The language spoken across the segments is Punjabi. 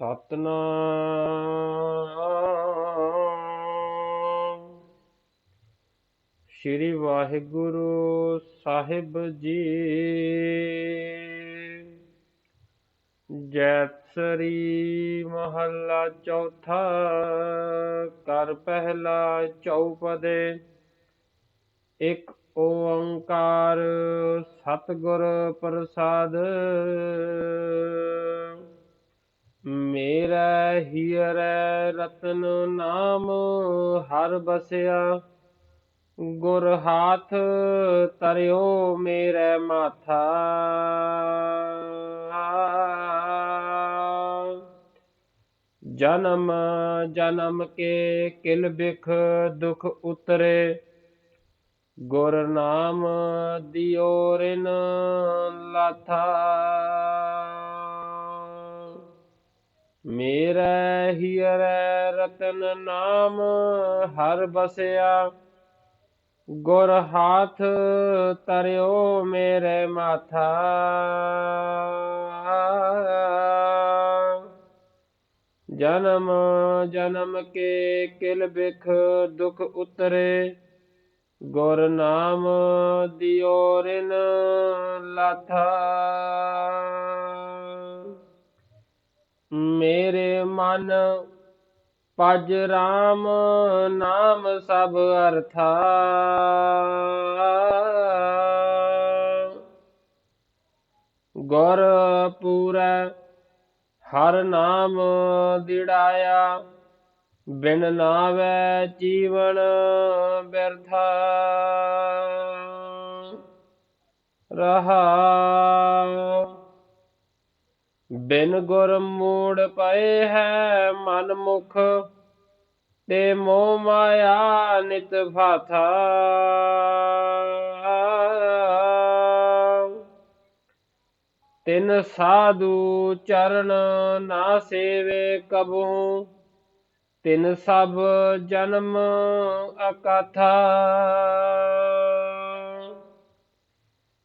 ਸਤਨਾਮ। ਸ੍ਰੀ ਵਾਹਿਗੁਰੂ ਸਾਹਿਬ ਜੀ। ਜੈਤਸਰੀ ਮਹੱਲਾ ਚੌਥਾ ਕਰ ਪਹਿਲਾ ਚੌਪਦੇ। ਇੱਕ ਓੰਕਾਰ ਸਤਿਗੁਰ ਪ੍ਰਸਾਦ। ਮੇਰਾ ਹੀਰੇ ਰਤਨ ਨਾਮ ਹਰ ਬਸਿਆ। ਗੁਰ ਹਾਥ ਤਰਿਓ ਮੇਰੇ ਮਾਥਾ। ਜਨਮ ਜਨਮ ਕੇ ਕਿਲ ਬਿਖ ਦੁਖ ਉਤਰੇ। ਗੁਰ ਨਾਮ ਦਿਓ ਰਿਨ ਲਾਥਾ। ਮੇਰਾ ਹੀਰੇ ਰਤਨ ਨਾਮ ਹਰ ਬਸਿਆ। ਗੁਰ ਹਾਥ ਤਰਿਓ ਮੇਰੇ ਮਾਥਾ। ਜਨਮ ਜਨਮ ਕੇ ਕਿਲ ਬਿਖ ਦੁਖ ਉਤਰੇ। ਗੁਰ ਨਾਮ ਦਿਓ ਰਿਨ ਲਾਥਾ। ਮਨ ਪਜ ਰਾਮ ਨਾਮ ਸਭ ਅਰਥਾ। ਗੁਰ ਪੂਰੈ, ਹਰ ਨਾਮ ਦਿੜਾਇਆ, ਬਿਨ ਨਾਵੇ ਜੀਵਨ ਬਿਰਥਾ। ਰਹਾ ਬਿਨ ਗੁਰ ਮੂੜ ਪਏ ਹੈ ਮਨ ਮੁਖ ਤੇ ਮੋਹ ਮਾਇਆ ਨਿਤ ਫਾਥਾ। ਤਿਨ ਸਾਧੂ ਚਰਨ ਨਾ ਸੇਵੇ ਕਬੂ ਤਿਨ ਸਭ ਜਨਮ ਅਕਥਾ।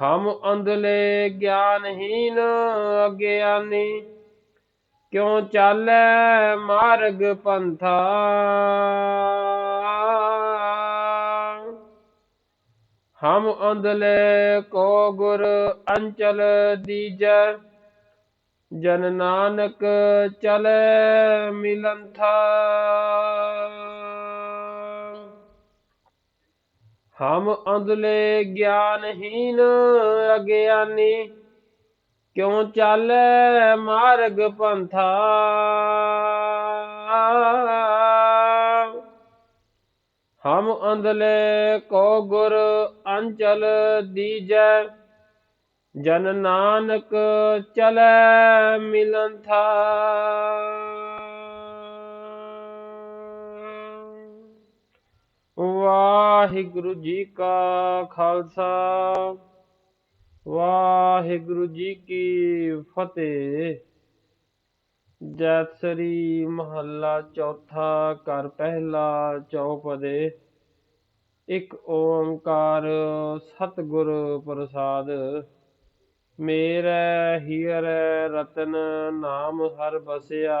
ਹਮ ਅੰਧਲੇ ਗਿਆਨਹੀਨ ਅਗਿਆਨੀ ਕਿਉ ਚਾਲੈ ਮਾਰਗ ਪੰਥਾ? ਹਮ ਅੰਧਲੇ ਕੋ ਗੁਰ ਅੰਚਲ ਦੀਜੈ। ਜਨ ਨਾਨਕ ਚਲੈ ਮਿਲੰਥਾ ਹਮ ਅੰਧਲੇ ਗਿਆਨਹੀਨ ਅਗਿਆਨੀ, ਕਿਉ ਚਾਲੈ ਮਾਰਗ ਪੰਥਾ? ਹਮ ਅੰਧਲੇ ਕੋ ਗੁਰ ਅੰਚਲ ਦੀਜੈ, ਜਨ ਨਾਨਕ ਚਲੈ ਮਿਲੰਥਾ ਵਾਹਿਗੁਰੂ ਜੀ ਕਾ ਖਾਲਸਾ। ਵਾਹਿਗੁਰੂ ਜੀ ਕੀ ਫਤਿਹ। ਜੈਤਸਰੀ ਮਹੱਲਾ ਚੌਥਾ ਕਰ ਪਹਿਲਾ ਚੌਪਦੇ। ਇੱਕ ਓੰਕਾਰ ਸਤਿਗੁਰ ਪ੍ਰਸਾਦ। ਮੇਰਾ, ਹੀਰੇ, ਰਤਨ, ਨਾਮ ਹਰ ਬਸਿਆ